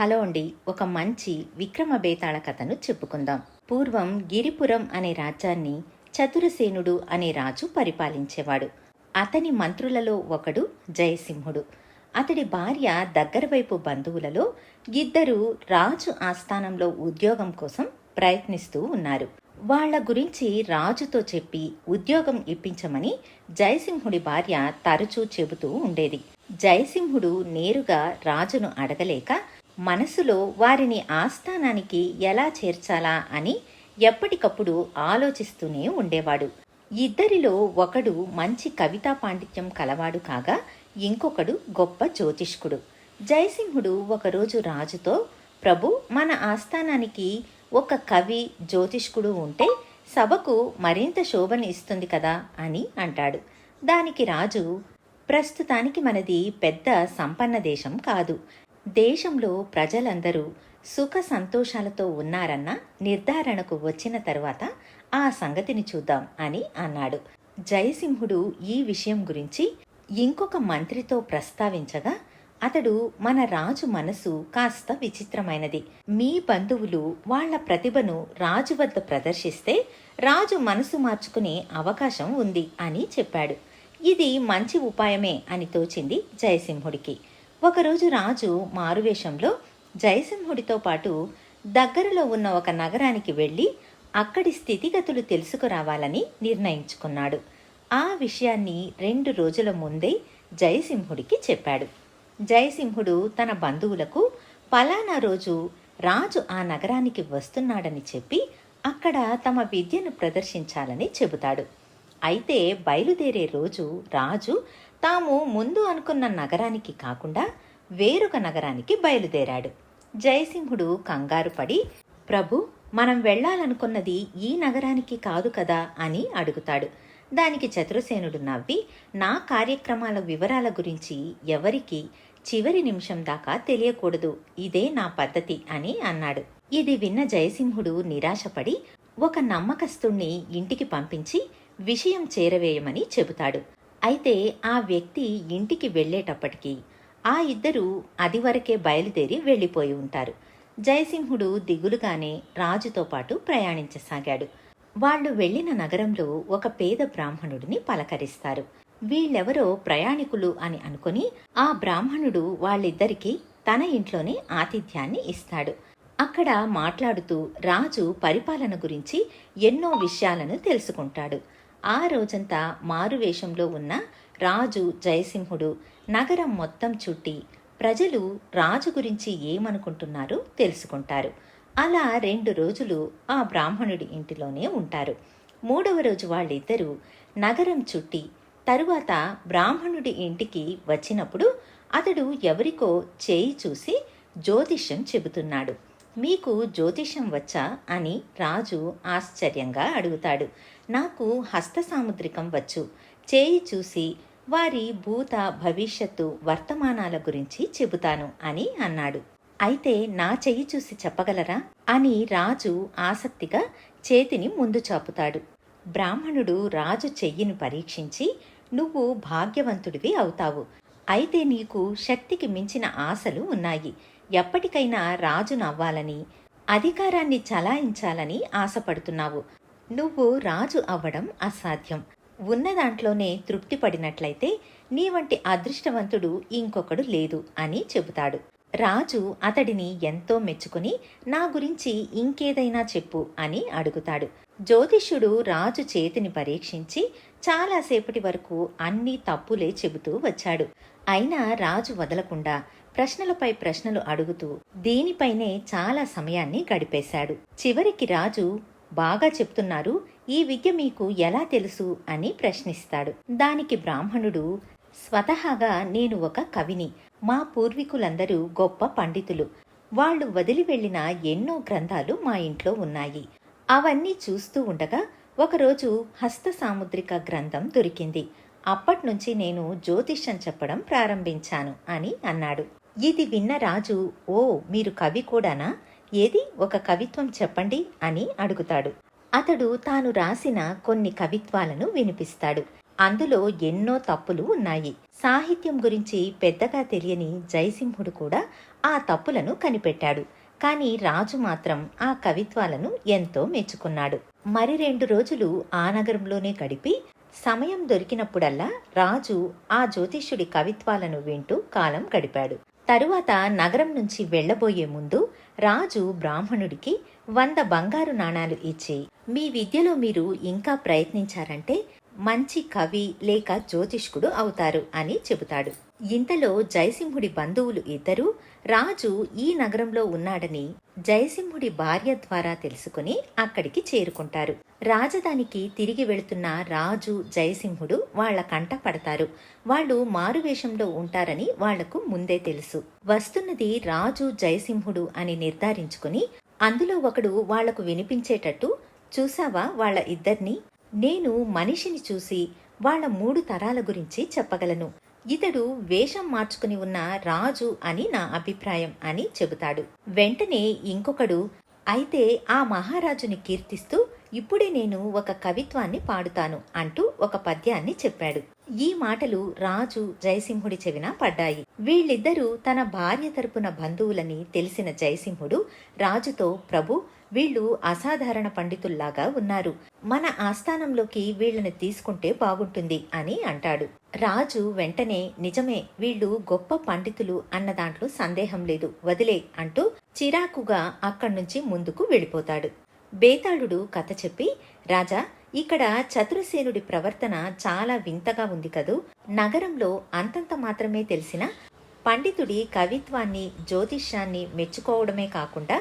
Hello అండి ఒక మంచి విక్రమ బేతాళ కథను చెప్పుకుందాం. పూర్వం గిరిపురం అనే రాజ్యాన్ని చతురసేనుడు అనే రాజు పరిపాలించేవాడు. అతని మంత్రులలో ఒకడు జయసింహుడు. అతడి భార్య దగ్గర వైపు బంధువులలో ఇద్దరు రాజు ఆస్థానంలో ఉద్యోగం కోసం ప్రయత్నిస్తూ ఉన్నారు. వాళ్ళ గురించి రాజుతో చెప్పి ఉద్యోగం ఇప్పించమని జయసింహుడి భార్య తరచూ చెబుతూ ఉండేది. జయసింహుడు నేరుగా రాజును అడగలేక మనసులో వారిని ఆస్థానానికి ఎలా చేర్చాలా అని ఎప్పటికప్పుడు ఆలోచిస్తూనే ఉండేవాడు. ఇద్దరిలో ఒకడు మంచి కవితా పాండిత్యం కలవాడు కాగా ఇంకొకడు గొప్ప జ్యోతిష్కుడు. జయసింహుడు ఒకరోజు రాజుతో ప్రభు మన ఆస్థానానికి ఒక కవి జ్యోతిష్కుడు ఉంటే సభకు మరింత శోభను ఇస్తుంది కదా అని అంటాడు. దానికి రాజు ప్రస్తుతానికి మనది పెద్ద సంపన్న దేశం కాదు. దేశంలో ప్రజలందరూ సుఖ సంతోషాలతో ఉన్నారన్న నిర్ధారణకు వచ్చిన తరువాత ఆ సంగతిని చూద్దాం అని అన్నాడు. జయసింహుడు ఈ విషయం గురించి ఇంకొక మంత్రితో ప్రస్తావించగా అతడు మన రాజు మనసు కాస్త విచిత్రమైనది. మీ బంధువులు వాళ్ళ ప్రతిభను రాజు వద్ద ప్రదర్శిస్తే రాజు మనసు మార్చుకునే అవకాశం ఉంది అని చెప్పాడు. ఇది మంచి ఉపాయమే అని తోచింది జయసింహుడికి. ఒకరోజు రాజు మారువేషంలో జయసింహుడితో పాటు దగ్గరలో ఉన్న ఒక నగరానికి వెళ్ళి అక్కడి స్థితిగతులు తెలుసుకురావాలని నిర్ణయించుకున్నాడు. ఆ విషయాన్ని రెండు రోజుల ముందే జయసింహుడికి చెప్పాడు. జయసింహుడు తన బంధువులకు పలానా రోజు రాజు ఆ నగరానికి వస్తున్నాడని చెప్పి అక్కడ తమ విద్యను ప్రదర్శించాలని చెబుతాడు. అయితే బయలుదేరే రోజు రాజు తాము ముందు అనుకున్న నగరానికి కాకుండా వేరొక నగరానికి బయలుదేరాడు. జయసింహుడు కంగారు పడి ప్రభు మనం వెళ్ళాలనుకున్నది ఈ నగరానికి కాదు కదా అని అడుగుతాడు. దానికి చతురసేనుడు నవ్వి నా కార్యక్రమాల వివరాల గురించి ఎవరికి చివరి నిమిషం దాకా తెలియకూడదు. ఇదే నా పద్ధతి అని అన్నాడు. ఇది విన్న జయసింహుడు నిరాశపడి ఒక నమ్మకస్తుణ్ణి ఇంటికి పంపించి విషయం చేరవేయమని చెబుతాడు. అయితే ఆ వ్యక్తి ఇంటికి వెళ్ళేటప్పటికీ ఆ ఇద్దరూ అది వరకే బయలుదేరి వెళ్ళిపోయి ఉంటారు. జయసింహుడు దిగులుగానే రాజుతో పాటు ప్రయాణించసాగాడు. వాళ్ళు వెళ్ళిన నగరంలో ఒక పేద బ్రాహ్మణుడిని పలకరిస్తారు. వీళ్ళెవరో ప్రయాణికులు అని అనుకుని ఆ బ్రాహ్మణుడు వాళ్ళిద్దరికీ తన ఇంట్లోనే ఆతిథ్యాన్ని ఇస్తాడు. అక్కడ మాట్లాడుతూ రాజు పరిపాలన గురించి ఎన్నో విషయాలను తెలుసుకుంటాడు. ఆ రోజంతా మారువేషంలో ఉన్న రాజు జయసింహుడు నగరం మొత్తం చుట్టి ప్రజలు రాజు గురించి ఏమనుకుంటున్నారో తెలుసుకుంటారు. అలా రెండు రోజులు ఆ బ్రాహ్మణుడి ఇంటిలోనే ఉంటారు. మూడవ రోజు వాళ్ళిద్దరూ నగరం చుట్టి తరువాత బ్రాహ్మణుడి ఇంటికి వచ్చినప్పుడు అతడు ఎవరికో చేయి చూసి జ్యోతిష్యం చెబుతున్నాడు. మీకు జ్యోతిష్యం వచ్చా అని రాజు ఆశ్చర్యంగా అడుగుతాడు. నాకు హస్త సాముద్రికం వచ్చు. చేయి చూసి వారి భూత భవిష్యత్తు వర్తమానాల గురించి చెబుతాను అని అన్నాడు. అయితే నా చెయ్యి చూసి చెప్పగలరా అని రాజు ఆసక్తిగా చేతిని ముందు చాపుతాడు. బ్రాహ్మణుడు రాజు చెయ్యిని పరీక్షించి నువ్వు భాగ్యవంతుడివి అవుతావు. అయితే నీకు శక్తికి మించిన ఆశలు ఉన్నాయి. ఎప్పటికైనా రాజు నవ్వాలని అధికారాన్ని చలాయించాలని ఆశపడుతున్నావు. నువ్వు రాజు అవ్వడం అసాధ్యం. ఉన్న దాంట్లోనే తృప్తి పడినట్లయితే నీ వంటి అదృష్టవంతుడు ఇంకొకడు లేదు అని చెబుతాడు. రాజు అతడిని ఎంతో మెచ్చుకుని నా గురించి ఇంకేదైనా చెప్పు అని అడుగుతాడు. జ్యోతిష్యుడు రాజు చేతిని పరీక్షించి చాలాసేపటి వరకు అన్ని తప్పులే చెబుతూ వచ్చాడు. అయినా రాజు వదలకుండా ప్రశ్నలపై ప్రశ్నలు అడుగుతూ దీనిపైనే చాలా సమయాన్ని గడిపేశాడు. చివరికి రాజు బాగా చెప్తున్నారు. ఈ విద్య మీకు ఎలా తెలుసు? అని ప్రశ్నిస్తాడు. దానికి బ్రాహ్మణుడు స్వతహాగా నేను ఒక కవిని. మా పూర్వీకులందరూ గొప్ప పండితులు. వాళ్ళు వదిలి వెళ్ళిన ఎన్నో గ్రంథాలు మా ఇంట్లో ఉన్నాయి. అవన్నీ చూస్తూ ఉండగా ఒకరోజు హస్త సాముద్రిక గ్రంథం దొరికింది. అప్పట్నుంచి నేను జ్యోతిష్యం చెప్పడం ప్రారంభించాను అని అన్నాడు. ఇది విన్న రాజు ఓ మీరు కవి కూడానా? ఏది? ఒక కవిత్వం చెప్పండి అని అడుగుతాడు. అతడు తాను రాసిన కొన్ని కవిత్వాలను వినిపిస్తాడు. అందులో ఎన్నో తప్పులు ఉన్నాయి. సాహిత్యం గురించి పెద్దగా తెలియని జయసింహుడు కూడా ఆ తప్పులను కనిపెట్టాడు. కానీ రాజు మాత్రం ఆ కవిత్వాలను ఎంతో మెచ్చుకున్నాడు. మరి రెండు రోజులు ఆ నగరంలోనే గడిపి సమయం దొరికినప్పుడల్లా రాజు ఆ జ్యోతిష్యుడి కవిత్వాలను వింటూ కాలం గడిపాడు. తరువాత నగరం నుంచి వెళ్ళబోయే ముందు రాజు బ్రాహ్మణుడికి వంద బంగారు నాణాలు ఇచ్చి మీ విద్యలో మీరు ఇంకా ప్రయత్నించారంటే మంచి కవి లేక జ్యోతిష్కుడు అవుతారు అని చెబుతాడు. ఇంతలో జయసింహుడి బంధువులు ఇద్దరూ రాజు ఈ నగరంలో ఉన్నాడని జయసింహుడి భార్య ద్వారా తెలుసుకుని అక్కడికి చేరుకుంటారు. రాజధానికి తిరిగి వెళుతున్న రాజు జయసింహుడు వాళ్ళ కంట పడతారు. వాళ్ళు మారువేషంలో ఉంటారని వాళ్ళకు ముందే తెలుసు. వస్తున్నది రాజు జయసింహుడు అని నిర్ధారించుకుని అందులో ఒకడు వాళ్ళకు వినిపించేటట్టు చూసావా వాళ్ళ ఇద్దర్ని? నేను మనిషిని చూసి వాళ్ళ మూడు తరాల గురించి చెప్పగలను. ఇతడు వేషం మార్చుకుని ఉన్న రాజు అని నా అభిప్రాయం అని చెబుతాడు. వెంటనే ఇంకొకడు అయితే ఆ మహారాజుని కీర్తిస్తూ ఇప్పుడే నేను ఒక కవిత్వాన్ని పాడుతాను అంటూ ఒక పద్యాన్ని చెప్పాడు. ఈ మాటలు రాజు జయసింహుడి చెవిన పడ్డాయి. వీళ్ళిద్దరూ తన భార్య తరపున బంధువులని తెలిసిన జయసింహుడు రాజుతో ప్రభు వీళ్ళు అసాధారణ పండితుల్లాగా ఉన్నారు. మన ఆస్థానంలోకి వీళ్ళని తీసుకుంటే బాగుంటుంది అని అంటాడు. రాజు వెంటనే నిజమే వీళ్ళు గొప్ప పండితులు అన్న దాంట్లో సందేహం లేదు వదిలే అంటూ చిరాకుగా అక్కడి నుంచి ముందుకు వెళ్ళిపోతాడు. బేతాళుడు కథ చెప్పి రాజా ఇక్కడ చతురసేనుడి ప్రవర్తన చాలా వింతగా ఉంది కదూ. నగరంలో అంతంత మాత్రమే తెలిసిన పండితుడి కవిత్వాన్ని జ్యోతిష్యాన్ని మెచ్చుకోవడమే కాకుండా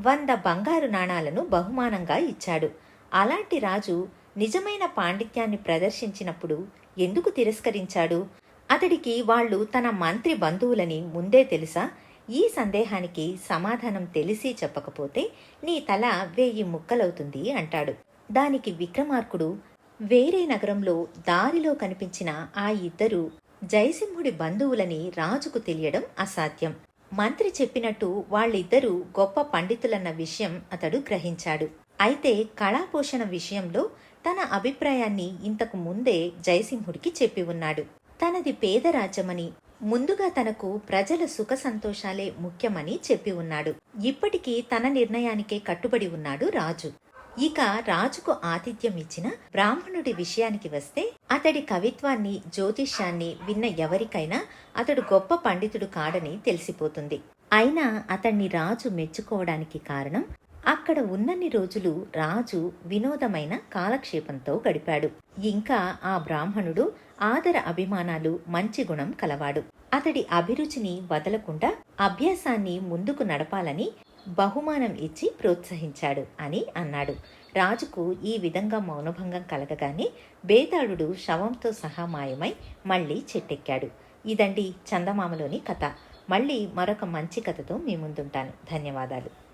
వంద బంగారు నాణాలను బహుమానంగా ఇచ్చాడు. అలాంటి రాజు నిజమైన పాండిత్యాన్ని ప్రదర్శించినప్పుడు ఎందుకు తిరస్కరించాడు? అతడికి వాళ్ళు తన మంత్రి బంధువులని ముందే తెలుసా? ఈ సందేహానికి సమాధానం తెలిసి చెప్పకపోతే నీ తల వేయి ముక్కలవుతుంది అంటాడు. దానికి విక్రమార్కుడు వేరే నగరంలో దారిలో కనిపించిన ఆ ఇద్దరు జయసింహుడి బంధువులని రాజుకు తెలియడం అసాధ్యం. మంత్రి చెప్పినట్టు వాళ్ళిద్దరూ గొప్ప పండితులన్న విషయం అతడు గ్రహించాడు. అయితే కళాపోషణ విషయంలో తన అభిప్రాయాన్ని ఇంతకు ముందే జయసింహుడికి చెప్పి ఉన్నాడు. తనది పేద రాజ్యమని ముందుగా తనకు ప్రజల సుఖ సంతోషాలే ముఖ్యమని చెప్పి ఉన్నాడు. ఇప్పటికీ తన నిర్ణయానికే కట్టుబడి ఉన్నాడు రాజు. ఇక రాజుకు ఆతిథ్యం ఇచ్చిన బ్రాహ్మణుడి విషయానికి వస్తే అతడి కవిత్వాన్ని జ్యోతిష్యాన్ని విన్న ఎవరికైనా అతడు గొప్ప పండితుడు కాడని తెలిసిపోతుంది. అయినా అతన్ని రాజు మెచ్చుకోవడానికి కారణం అక్కడ ఉన్నన్ని రోజులు రాజు వినోదమైన కాలక్షేపంతో గడిపాడు. ఇంకా ఆ బ్రాహ్మణుడు ఆదర అభిమానాలు మంచి గుణం కలవాడు. అతడి అభిరుచిని వదలకుండా అభ్యాసాన్ని ముందుకు నడపాలని బహుమానం ఇచ్చి ప్రోత్సహించాడు అని అన్నాడు. రాజుకు ఈ విధంగా మౌనభంగం కలగగానే బేతాళుడు శవంతో సహా మాయమై మళ్ళీ చెట్టెక్కాడు. ఇదండి చందమామలోని కథ. మళ్ళీ మరొక మంచి కథతో మీ ముందుంటాను. ధన్యవాదాలు.